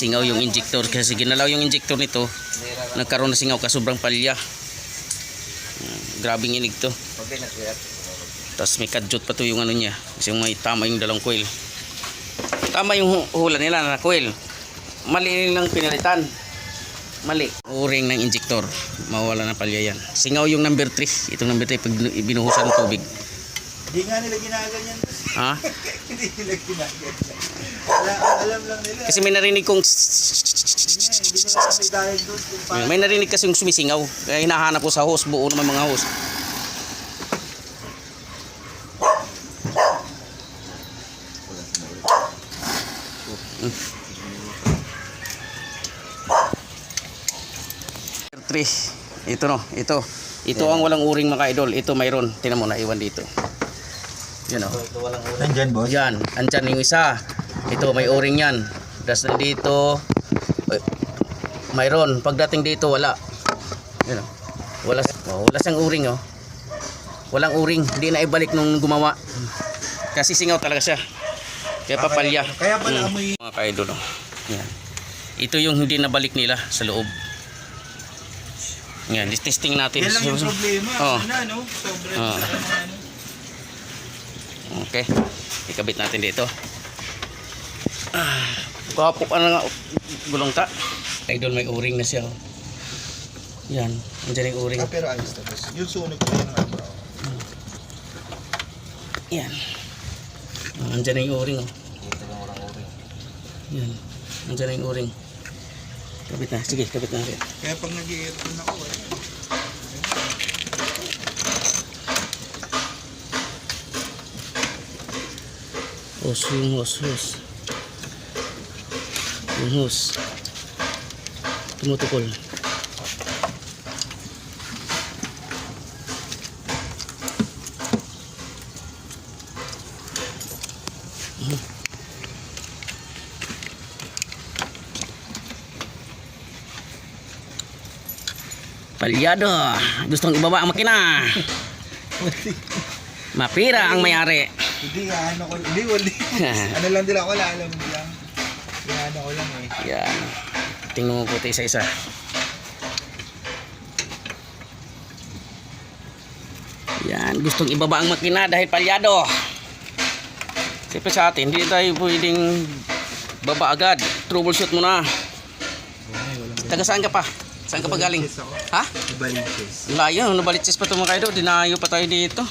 singaw yung injector. Kasi ginalaw yung injector nito. Nagkaroon na singaw ka sobrang palya. Hmm, grabing inig to. Tapos may kadyot pa to yung ano niya. Kasi may tama yung dalawang coil tama yung hu- hula nila na coil mali lang pinalitan. Mali. Uring ng injector. Mawala na palya yan. Singaw yung number 3 itong number 3 pag binuhusan ng tubig. Hindi nga nila ginaganyan. ha? Hindi nila ginaganyan. Alam lang nila. kasi may narinig kong may narinig kasi yung sumisingaw kaya hinahanap ko sa hose buo naman mga hose Three. Ito no, ito. Ito ang walang uring mga idol. Ito mayroon. Tingnan mo na iwan dito. Yan oh. Nandyan, boss? Yan, andyan yung isa. Ito, may o-ring yan. Tapos nandito, ay, mayroon. Pagdating dito, wala. Yan o. Wala, oh, wala siyang o-ring oh. Walang o-ring. Hindi na ibalik nung gumawa. Kasi singaw talaga siya. Kaya papalya. Kaya pala Mm. amoy. Mga kaidol oh. Yan. Ito yung hindi nabalik nila sa loob. Yan, testing natin. Yan lang yung problema. Oh. Ano na, no? Sobrang Oh. Okay. Ikabit natin dito. Ah, Kapo ka na nga. Gulong ta. Idol may uring na siya. oh. Yan. Andiyan yung uring. Ah, pero ayos na, boss. Yung sunog ko yun ang ano. Yan. Ah, Andiyan na yung uring. Oh. Yan. Andiyan na yung uring. Kabit na. Sige, kabit natin. Kaya pag nag-i-aircon ako, eh. Yung hose, hose. Yung hose. Tumutukol. Palyado. Gustong ibaba ang makina. Mapira ang mayari. Hindi, ano ko. Hindi, wali. ano lang nila, wala alam. Ano ko lang eh. Yan. Tingnan mo puti isa-isa. Yan. Gustong ibaba ang makina dahil palyado. Siyempre sa atin, hindi tayo pwedeng baba agad. Troubleshoot mo na. Taga saan ka pa? Saan ka pa galing? Ha? Baliches. Layo, nabalitsis pa ito mga. Dinayo pa tayo dito.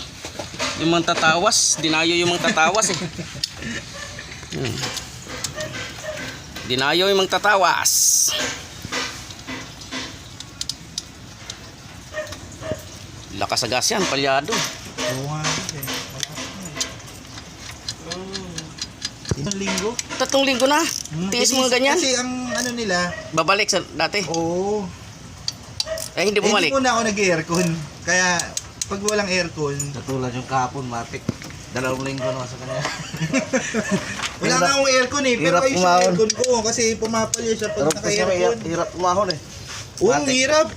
Yung mga tatawas. Dinayo yung mga tatawas eh. Hmm. Dinayo yung mga tatawas. Lakas sa gas yan, palyado. Isang linggo? Tatlong linggo na. Hmm, Tiis mga ganyan. Kasi ang ano nila, Babalik sa dati. oo. Eh, hindi Eh, hindi bumalik. muna ako nag-aircon. Kaya, pag walang aircon, Katulad yung kahapon, matik. Dalawang linggo naman sa kanya. wala Hirap- nga akong aircon eh. Pero hirap ayos yung umahon. aircon ko kasi pumapalya siya pag Pero kasi naka-aircon. hirap, hirap umahon eh. Oo, Matik. hirap.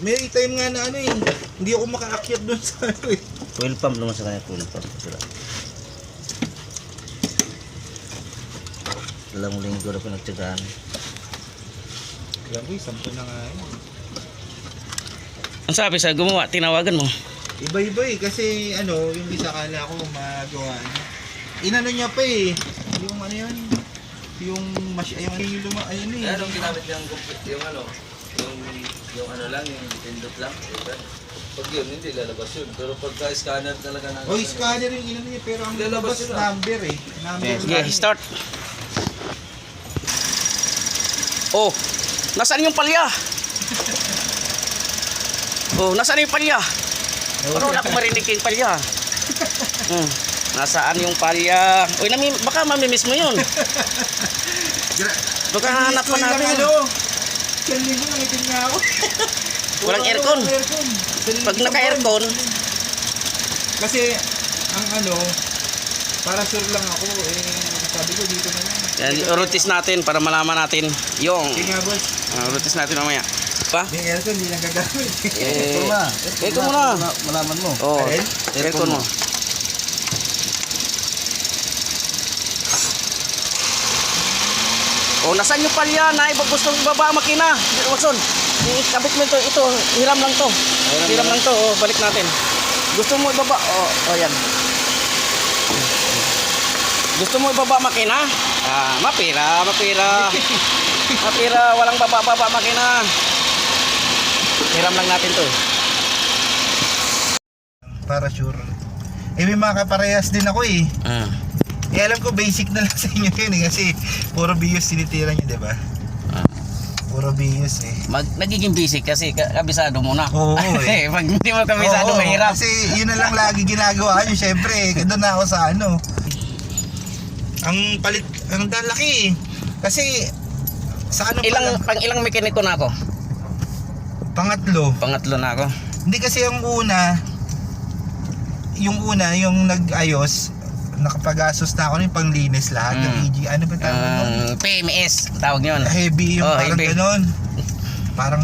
May time nga na ano eh, hindi ako makaakyat doon sa ano eh. Fuel pump naman sa kanya, fuel pump sila. Dalawang linggo na pinagtsagaan. Alam ko, sampo na nga yun. Ang sabi sa gumawa, tinawagan mo. Iba-iba eh, kasi ano, yung isa kala ko magawa. Inano niya pa eh, yung ano yun, yung mas yung, yung luma, ayun eh. Anong ginamit niyang compute yung ano? Yung, yung ano lang, yung pindot lang. Diba? Pag yun, hindi lalabas yun. Pero pagka scanner talaga ng... O, scanner yung inano niya, pero ang Lalabas labas yun ah. number eh. Number Sige, lang. start. Oh, nasaan yung palya? Oh, nasaan yung palya? Parang wala akong marinig yung palya. Hmm. Nasaan yung palya? Uy, nami, baka mamimiss mo yun. Baka hanap pa natin. Ano, isang linggo nangitim nga ako. Walang Wala aircon. Pag naka-aircon, Kasi, ang ano, para sure lang ako, eh, sabi ko dito na lang. yan, rotis natin para malaman natin yung Sige nga, boss. uh, rotis natin mamaya. Pa? Yung aircon, hindi lang gagamit. Eh, Ito na. ito muna. Mala- Malaman mo. Oh, Alin? aircon mo. O, nasaan yung palya na iba gustong ibaba ang makina? Watson, ikabit mo ito. Ito, hiram lang to. Hiram lang to. O, balik natin. Gusto mo ibaba? O, o yan. Gusto mo ibaba makina? Ah, mapira, mapira. mapira, walang baba-baba makina. Hiram lang natin to. Para sure. Eh, may mga kaparehas din ako eh. Ah. Eh, alam ko basic na lang sa inyo yun eh. Kasi puro bios sinitira nyo, di ba? Ah. Puro bios eh. Mag, nagiging busy kasi ka- kabisado mo na. Oo, eh. Pag hindi mo kabisado, Oo, mahirap. Kasi yun na lang lagi ginagawa nyo. Siyempre, eh, doon na ako sa ano. Ang palit, ang dalaki eh. Kasi, sa ano Ilang, pala, pang ilang mekaniko na ako? Pangatlo. Pangatlo na ako. Hindi kasi yung una, yung una, yung nag-ayos, nakapag-asos na ako ng panglinis lahat Mm. EG. Ano ba tawag doon? Ang PMS, tawag yun. Heavy yung Oh, parang heavy. ganon. Parang,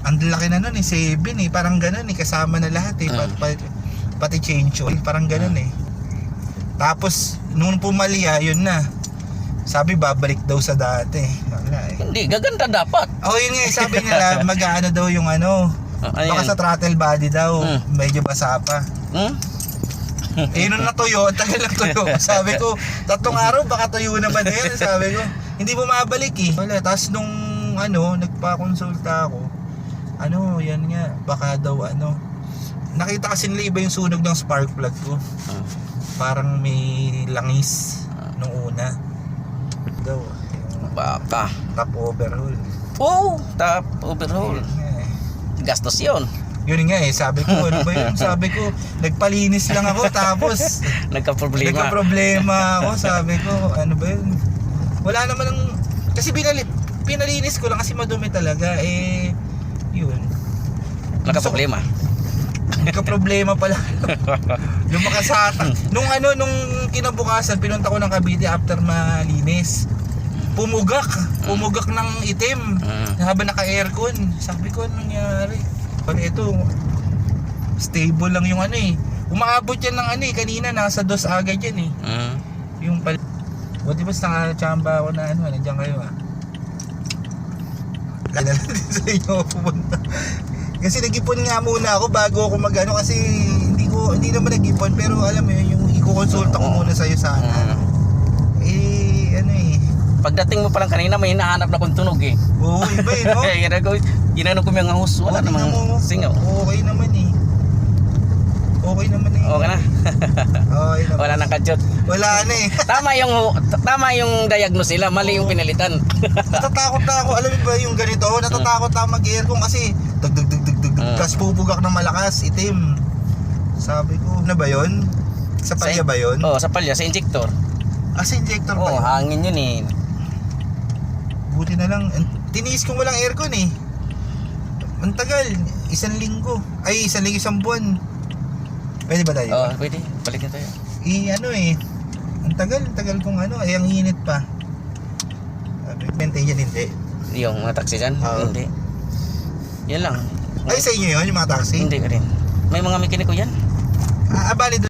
ang laki na nun eh, 7 eh. Parang ganon eh, kasama na lahat eh. Ah. Pati, pati, change oil, parang ganon eh. Tapos, nung pumali ah, yun na. Sabi, babalik daw sa dati. Wala eh. Hindi, gaganda dapat. Oh, yun nga, sabi nila, mag-ano daw yung ano, Ah, ano baka sa throttle body daw, Hmm. medyo basa pa. Hmm? Eh, nung natuyo, ang tagal lang tuyo. Sabi ko, tatlong araw, baka tuyo naman yan. Sabi ko, hindi bumabalik eh. Wala, tapos nung, ano, nagpa-consulta ako, ano, yan nga, baka daw, ano, nakita kasi nila iba yung sunog ng spark plug ko. Ah. Parang may langis nung una. Daw, Baka. top overhaul. Oh, top overhaul. Gastos yun. Yun nga eh, sabi ko, ano ba yun? Sabi ko, nagpalinis lang ako, tapos, Nagka-problema. Nagka-problema ako, sabi ko, ano ba yun? Wala naman ng, kasi pinali, pinalinis ko lang kasi madumi talaga, eh, yun. Nagka-problema. Nagka-problema pala. Lumakas sa atak. Nung ano, nung kinabukasan, pinunta ko ng Cavite after malinis. Pumugak, pumugak ng itim. Ah. Habang naka-aircon. Sabi ko, anong nangyari? Pala ito, stable lang yung ano eh. Umaabot yan ng ano eh, kanina nasa dos agad yan eh. Ah. Yung pal... Buti ba nakachamba ako na ano, nandiyan kayo ah. Din sa inyo ako pumunta. Kasi nag-ipon nga muna ako bago ako mag-ano kasi hindi ko hindi naman nag-ipon pero alam mo yun, yung iko-consulta ko muna sa iyo sana. Ah. Eh ano eh. Pagdating mo pa lang kanina, may hinahanap na kong tunog eh. Oo, iba eh no. Eh, ginagawa, ginano ko yung hus, wala Oo, tingnan namang mo. singaw. Okay naman eh. Okay naman eh. Okay na. Okay naman. wala nang kadyot. Wala na eh. Tama yung tama yung diagnose nila, mali yung pinalitan. Natatakot na ako. Alam mo ba yung ganito? Natatakot na mag-aircon kasi dug dug dug dug dug Ah. Tapos bubugak ng malakas, itim. Sabi ko, na ba yun? Sa palya ba yun? Oh, sa palya, sa injector. Ah, sa injector pa Oh, yun? hangin yun eh. Buti na lang. An- Tiniis ko walang aircon eh. Ang tagal. Isang linggo. Ay, isang linggo, isang buwan. Pwede ba tayo? Oh, pwede. Balik na tayo. I, ano eh. Ang tagal, ang tagal kong ano. Ay, ang init pa. Sabi, maintain yan hindi. Yung mga taxi dyan? Oo. Hindi. Yan lang. Ay, sa inyo yun, yung mga taxi? Hindi ka rin. May mga mekaniko yan. Ah, ah, bali